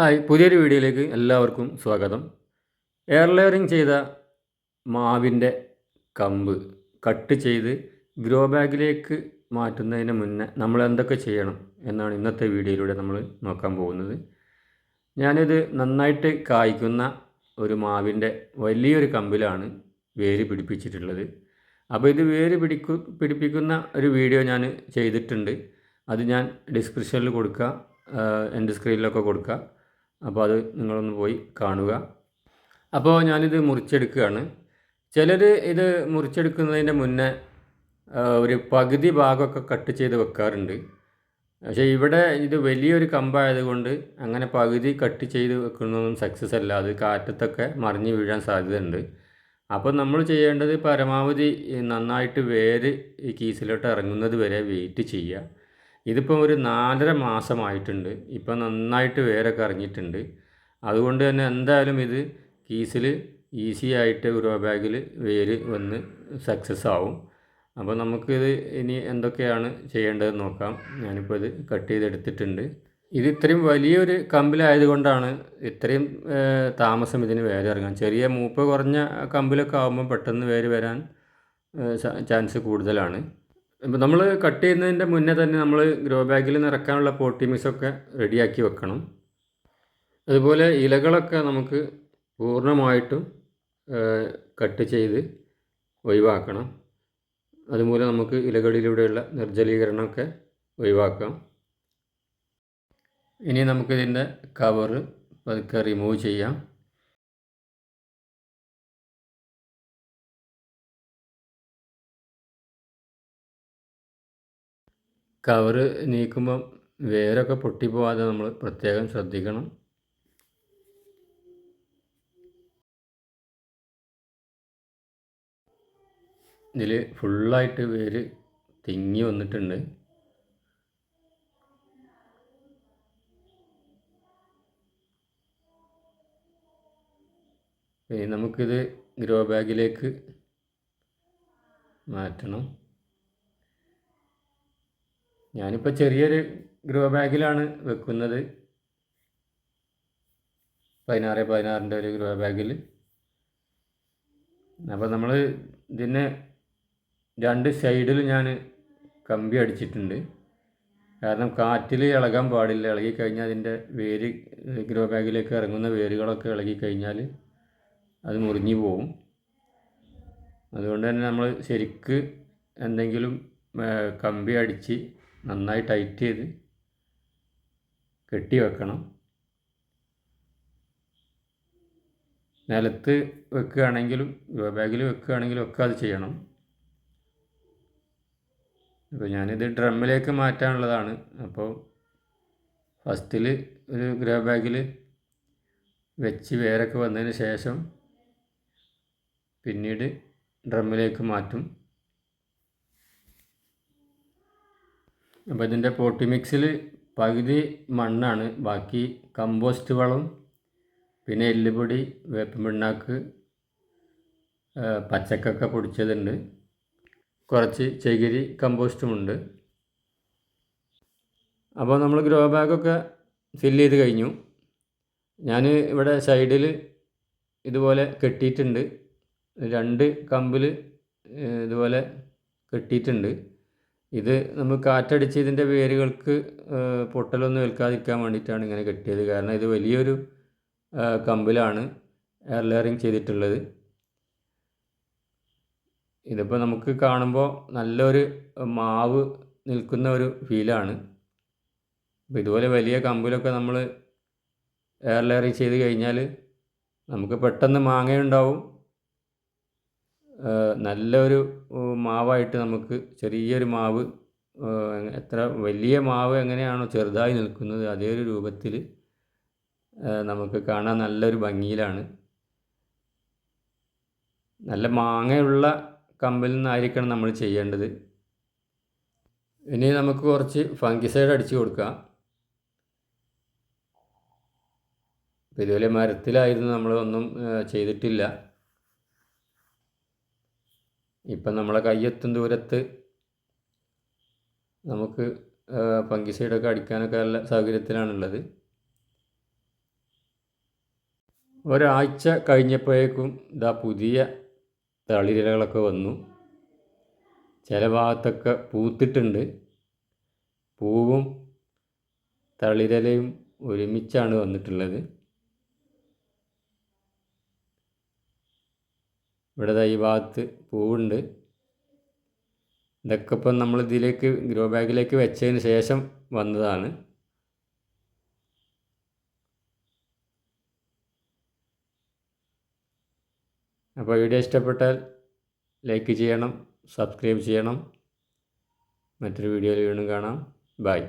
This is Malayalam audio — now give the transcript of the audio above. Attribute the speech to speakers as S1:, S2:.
S1: ഹായ് പുതിയൊരു വീഡിയോയിലേക്ക് എല്ലാവർക്കും സ്വാഗതം. എയർ ലെയറിങ് ചെയ്ത മാവിന്റെ കമ്പ് കട്ട് ചെയ്ത് ഗ്രോ ബാഗിലേക്ക് മാറ്റുന്നതിന് മുന്നേ നമ്മൾ എന്തൊക്കെ ചെയ്യണം എന്നാണ് ഇന്നത്തെ വീഡിയോയിലൂടെ നമ്മൾ നോക്കാൻ പോകുന്നത്. ഞാനിത് നന്നായിട്ട് കായ്ക്കുന്ന ഒരു മാവിന്റെ വലിയൊരു കമ്പിലാണ് വേര് പിടിപ്പിച്ചിട്ടുള്ളത്. അപ്പോൾ ഇത് വേര് പിടിക്കു പിടിപ്പിക്കുന്ന ഒരു വീഡിയോ ഞാൻ ചെയ്തിട്ടുണ്ട്. അത് ഞാൻ ഡിസ്ക്രിപ്ഷനിൽ കൊടുക്കുക എന്റെ സ്ക്രീനിലൊക്കെ കൊടുക്കുക അപ്പോൾ അത് നിങ്ങളൊന്ന് പോയി കാണുക. അപ്പോൾ ഞാനിത് മുറിച്ചെടുക്കുകയാണ്. ചിലർ ഇത് മുറിച്ചെടുക്കുന്നതിന്റെ മുന്നേ ഒരു പകുതി ഭാഗമൊക്കെ കട്ട് ചെയ്ത് വെക്കാറുണ്ട്. പക്ഷേ ഇവിടെ ഇത് വലിയൊരു കമ്പായതുകൊണ്ട് അങ്ങനെ പകുതി കട്ട് ചെയ്ത് വെക്കുന്നതൊന്നും സക്സസ് അല്ല. അത് കാറ്റത്തൊക്കെ മറിഞ്ഞ് വീഴാൻ സാധ്യതയുണ്ട്. അപ്പോൾ നമ്മൾ ചെയ്യേണ്ടത് പരമാവധി നന്നായിട്ട് വേര് ഈ കീസിലോട്ട് ഇറങ്ങുന്നത് വരെ വെയിറ്റ് ചെയ്യുക. ഇതിപ്പോൾ ഒരു നാലര മാസമായിട്ടുണ്ട്. ഇപ്പം നന്നായിട്ട് വേരൊക്കെ ഇറങ്ങിയിട്ടുണ്ട്. അതുകൊണ്ട് തന്നെ എന്തായാലും ഇത് കീസിൽ ഈസി ആയിട്ട് ഗ്രോ ബാഗിൽ വേര് വന്ന് സക്സസ് ആവും. അപ്പോൾ നമുക്കിത് ഇനി എന്തൊക്കെയാണ് ചെയ്യേണ്ടതെന്ന് നോക്കാം. ഞാനിപ്പോൾ ഇത് കട്ട് ചെയ്തെടുത്തിട്ടുണ്ട്. ഇത് ഇത്രയും വലിയൊരു കമ്പിലായതുകൊണ്ടാണ് ഇത്രയും താമസം ഇതിന് വേര് ഇറങ്ങാൻ. ചെറിയ മൂപ്പ് കുറഞ്ഞ കമ്പിലൊക്കെ ആകുമ്പോൾ പെട്ടെന്ന് വേര് വരാൻ ചാൻസ് കൂടുതലാണ്. ഇപ്പോൾ നമ്മൾ കട്ട് ചെയ്യുന്നതിന്റെ മുന്നേ തന്നെ നമ്മൾ ഗ്രോ ബാഗിൽ നിറക്കാനുള്ള പോട്ടി മിക്സൊക്കെ റെഡിയാക്കി വെക്കണം. അതുപോലെ ഇലകളൊക്കെ നമുക്ക് പൂർണമായിട്ടും കട്ട് ചെയ്ത് ഒഴിവാക്കണം. അതുമൂലം നമുക്ക് ഇലകളിലൂടെയുള്ള നിർജലീകരണമൊക്കെ ഒഴിവാക്കാം. ഇനി നമുക്കിതിന്റെ കവറ് പതുക്കെ റിമൂവ് ചെയ്യാം. കവറ് നീക്കുമ്പം വേരൊക്കെ പൊട്ടിപ്പോവാതെ നമ്മൾ പ്രത്യേകം ശ്രദ്ധിക്കണം. ഇതിൽ ഫുള്ളായിട്ട് വേര് തിങ്ങി വന്നിട്ടുണ്ട്. നമുക്കിത് ഗ്രോ ബാഗിലേക്ക് മാറ്റണം. ഞാനിപ്പോൾ ചെറിയൊരു ഗ്രോ ബാഗിലാണ് വെക്കുന്നത്. പതിനാറ് പതിനാറിന്റെ ഒരു ഗ്രോ ബാഗിൽ അപ്പോൾ നമ്മൾ ഇതിനെ രണ്ട് സൈഡിൽ ഞാൻ കമ്പി അടിച്ചിട്ടുണ്ട്. കാരണം കാറ്റിൽ ഇളകാൻ പാടില്ല. ഇളകി കഴിഞ്ഞാൽ അതിന്റെ വേര് ഗ്രോ ബാഗിലേക്ക് ഇറങ്ങുന്ന വേരുകളൊക്കെ ഇളകി കഴിഞ്ഞാൽ അത് മുറിഞ്ഞു പോവും. അതുകൊണ്ട് തന്നെ നമ്മൾ ശരിക്ക് എന്തെങ്കിലും കമ്പി അടിച്ച് നന്നായി ടൈറ്റ് ചെയ്ത് കെട്ടി വെക്കണം. നിലത്ത് വെക്കുകയാണെങ്കിലും ബാഗിൽ വെക്കുകയാണെങ്കിലും ഒക്കെ അത് ചെയ്യണം. അപ്പോൾ ഞാനിത് ഡ്രമ്മിലേക്ക് മാറ്റാനുള്ളതാണ്. അപ്പോൾ ഫസ്റ്റിൽ ഒരു ഗ്രോ ബാഗിൽ വെച്ച് വേരൊക്കെ വന്നതിന് ശേഷം പിന്നീട് ഡ്രമ്മിലേക്ക് മാറ്റും. അപ്പോൾ ഇതിന്റെ പോട്ടി മിക്സിൽ പകുതി മണ്ണാണ്. ബാക്കി കമ്പോസ്റ്റ് വളം പിന്നെ എല്ലുപൊടി വേപ്പിൻ പിണ്ണാക്ക് പച്ചക്കൊക്കെ പൊടിച്ചതുണ്ട്. കുറച്ച് ചകിരി കമ്പോസ്റ്റുമുണ്ട് അപ്പോൾ നമ്മൾ ഗ്രോ ബാഗൊക്കെ ഫില്ല് ചെയ്ത് കഴിഞ്ഞു. ഞാൻ ഇവിടെ സൈഡിൽ ഇതുപോലെ കെട്ടിയിട്ടുണ്ട്. രണ്ട് കമ്പിൽ ഇതുപോലെ കെട്ടിയിട്ടുണ്ട്. ഇത് നമ്മൾ കാറ്റടിച്ച് ഇതിന്റെ വേരുകൾക്ക് പൊട്ടലൊന്നും ഏൽക്കാതിരിക്കാൻ വേണ്ടിയിട്ടാണ് ഇങ്ങനെ കെട്ടിയത്. കാരണം ഇത് വലിയൊരു കമ്പിലാണ് എയർ ലെയറിങ് ചെയ്തിട്ടുള്ളത്. ഇതിപ്പോൾ നമുക്ക് കാണുമ്പോൾ നല്ലൊരു മാവ് നിൽക്കുന്ന ഒരു ഫീലാണ്. അപ്പോൾ ഇതുപോലെ വലിയ കമ്പിലൊക്കെ നമ്മൾ എയർ ലെയറിങ് ചെയ്ത് കഴിഞ്ഞാൽ നമുക്ക് പെട്ടെന്ന് മാങ്ങയുണ്ടാവും. നല്ലൊരു മാവായിട്ട് നമുക്ക് ചെറിയൊരു മാവ് എത്ര വലിയ മാവ് എങ്ങനെയാണോ ചെറുതായി നിൽക്കുന്നത് അതേ ഒരു രൂപത്തിൽ നമുക്ക് കാണാൻ നല്ലൊരു ഭംഗിയിലാണ്. നല്ല മാങ്ങയുള്ള കമ്പിൽ നിന്നായിരിക്കണം നമ്മൾ ചെയ്യേണ്ടത്. ഇനി നമുക്ക് കുറച്ച് ഫംഗിസൈഡ് അടിച്ചു കൊടുക്കാം. ഇതുപോലെ മരത്തിലായിരുന്നു നമ്മളൊന്നും ചെയ്തിട്ടില്ല. ഇപ്പം നമ്മളെ കയ്യെത്തും ദൂരത്ത് നമുക്ക് പങ്കി സൈഡൊക്കെ അടിക്കാനൊക്കെ നല്ല സൗകര്യത്തിലാണുള്ളത്. ഒരാഴ്ച കഴിഞ്ഞപ്പോഴേക്കും ഇതാ പുതിയ തളിരിലകളൊക്കെ വന്നു. ചില ഭാഗത്തൊക്കെ പൂത്തിട്ടുണ്ട്. പൂവും തളിരലയും ഒരുമിച്ചാണ് വന്നിട്ടുള്ളത്. ഇവിടെ ഈ ഭാഗത്ത് പൂവുണ്ട്. ഇതൊക്കെ ഇപ്പം നമ്മൾ ഇതിലേക്ക് ഗ്രോ ബാഗിലേക്ക് വെച്ചതിന് ശേഷം വന്നതാണ്. അപ്പോൾ വീഡിയോ ഇഷ്ടപ്പെട്ടാൽ ലൈക്ക് ചെയ്യണം സബ്സ്ക്രൈബ് ചെയ്യണം. മറ്റൊരു വീഡിയോയിൽ വീണ്ടും കാണാം. ബൈ.